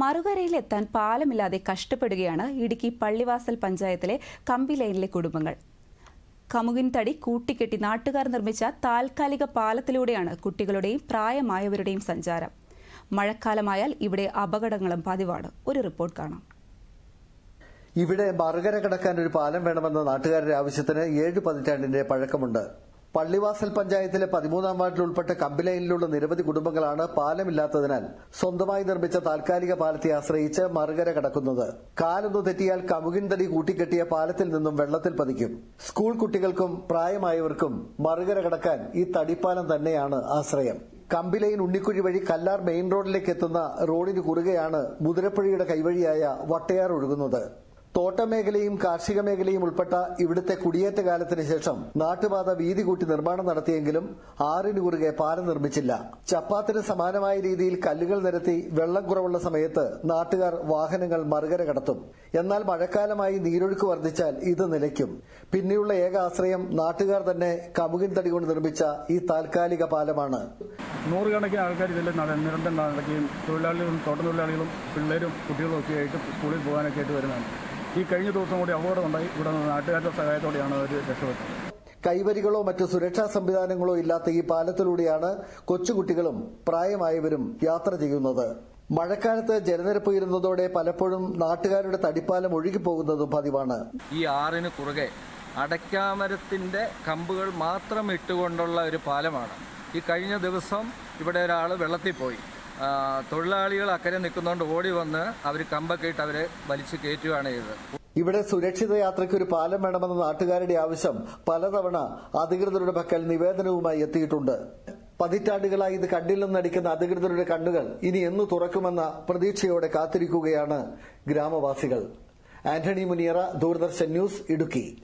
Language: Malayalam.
മറുകരയിലെത്താൻ പാലമില്ലാതെ കഷ്ടപ്പെടുകയാണ് ഇടുക്കി പള്ളിവാസൽ പഞ്ചായത്തിലെ കമ്പി ലൈനിലെ കുടുംബങ്ങൾ. കമുകിൻ തടി കൂട്ടിക്കെട്ടി നാട്ടുകാർ നിർമ്മിച്ച താൽക്കാലിക പാലത്തിലൂടെയാണ് കുട്ടികളുടെയും പ്രായമായവരുടെയും സഞ്ചാരം. മഴക്കാലമായാൽ ഇവിടെ അപകടങ്ങളും പതിവാണ്. ഒരു റിപ്പോർട്ട് കാണാം. ഇവിടെ മറുകര കടക്കാൻ ഒരു പാലം വേണമെന്ന നാട്ടുകാരുടെ ആവശ്യത്തിന് ഏഴ് പതിറ്റാണ്ടിന്റെ പഴക്കമുണ്ട്. പള്ളിവാസൽ പഞ്ചായത്തിലെ പതിമൂന്നാം വാർഡിൽ ഉൾപ്പെട്ട കമ്പിലൈനിലുള്ള നിരവധി കുടുംബങ്ങളാണ് പാലമില്ലാത്തതിനാൽ സ്വന്തമായി നിർമ്മിച്ച താൽക്കാലിക പാലത്തെ ആശ്രയിച്ച് മറുകര കടക്കുന്നത്. കാലൊന്നു തെറ്റിയാൽ കമുകിൻ തടി കൂട്ടിക്കെട്ടിയ പാലത്തിൽ നിന്നും വെള്ളത്തിൽ പതിക്കും. സ്കൂൾ കുട്ടികൾക്കും പ്രായമായവർക്കും മറുകര കടക്കാൻ ഈ തടിപ്പാലം തന്നെയാണ് ആശ്രയം. കമ്പിലൈൻ ഉണ്ണിക്കുഴി വഴി കല്ലാർ മെയിൻ റോഡിലേക്ക് എത്തുന്ന റോഡിന് കുറുകെയാണ് മുതിരപ്പുഴയുടെ കൈവഴിയായ വട്ടയാർ ഒഴുകുന്നത്. തോട്ടമേഖലയും കാർഷിക മേഖലയും ഉൾപ്പെട്ട ഇവിടുത്തെ കുടിയേറ്റ കാലത്തിന് ശേഷം നാട്ടുപാത വീതി കൂട്ടി നിർമ്മാണം നടത്തിയെങ്കിലും ആറിന് കുറുകെ പാലം നിർമ്മിച്ചില്ല. ചപ്പാത്തിന് സമാനമായ രീതിയിൽ കല്ലുകൾ നിരത്തി വെള്ളം കുറവുള്ള സമയത്ത് നാട്ടുകാർ വാഹനങ്ങൾ മറുകര കടത്തും. എന്നാൽ മഴക്കാലമായി നീരൊഴുക്ക് വർദ്ധിച്ചാൽ ഇത് നിലയ്ക്കും. പിന്നെയുള്ള ഏക ആശ്രയം നാട്ടുകാർ തന്നെ കമുകിൻ തടി കൊണ്ട് നിർമ്മിച്ച ഈ താൽക്കാലിക പാലമാണ്. നൂറുകണക്കിന് ആൾക്കാർ ഇതിൽ നിരന്തരം നടക്കുകയും തൊഴിലാളികളും തോട്ടത്തൊഴിലാളികളും പിള്ളേരും കുട്ടികളും ഒക്കെ ആയിട്ട് സ്കൂളിൽ പോകാനൊക്കെ ആയിട്ട് വരുന്നതാണ്. ഈ കഴിഞ്ഞ ദിവസം കൂടി അപകടം ഉണ്ടായി. ഇവിടെ നിന്ന് നാട്ടുകാരുടെ സഹായത്തോടെയാണ് അവർ രക്ഷപ്പെട്ടത്. കൈവരികളോ മറ്റ് സുരക്ഷാ സംവിധാനങ്ങളോ ഇല്ലാത്ത ഈ പാലത്തിലൂടെയാണ് കൊച്ചുകുട്ടികളും പ്രായമായവരും യാത്ര ചെയ്യുന്നത്. മഴക്കാലത്ത് ജലനിരപ്പ് ഉയരുന്നതോടെ പലപ്പോഴും നാട്ടുകാരുടെ തടിപ്പാലം ഒഴുകിപ്പോകുന്നതും പതിവാണ്. ഈ ആറിന് കുറുകെ അടയ്ക്കാമരത്തിന്റെ കമ്പുകൾ മാത്രം ഇട്ടുകൊണ്ടുള്ള ഒരു പാലമാണ്. ഈ കഴിഞ്ഞ ദിവസം ഇവിടെ ഒരാൾ വെള്ളത്തിൽ പോയി. തൊഴിലാളികൾ അക്കരെ നിൽക്കുന്നതുകൊണ്ട് ഓടി വന്ന് അവർ കമ്പൊക്കെ ഇട്ട് അവരെ വലിച്ചു കയറ്റുകയാണ് ചെയ്തത്. ഇവിടെ സുരക്ഷിത യാത്രയ്ക്ക് ഒരു പാലം വേണമെന്ന നാട്ടുകാരുടെ ആവശ്യം പലതവണ അധികൃതരുടെ പക്കൽ നിവേദനവുമായി എത്തിയിട്ടുണ്ട്. പതിറ്റാണ്ടുകളായി ഇത് കണ്ടില്ലെന്നടിക്കുന്ന അധികൃതരുടെ കണ്ണുകൾ ഇനി എന്നു തുറക്കുമെന്ന പ്രതീക്ഷയോടെ കാത്തിരിക്കുകയാണ് ഗ്രാമവാസികൾ. ആന്റണി മുനിയറ ദൂരദർശൻ ന്യൂസ് ഇടുക്കി.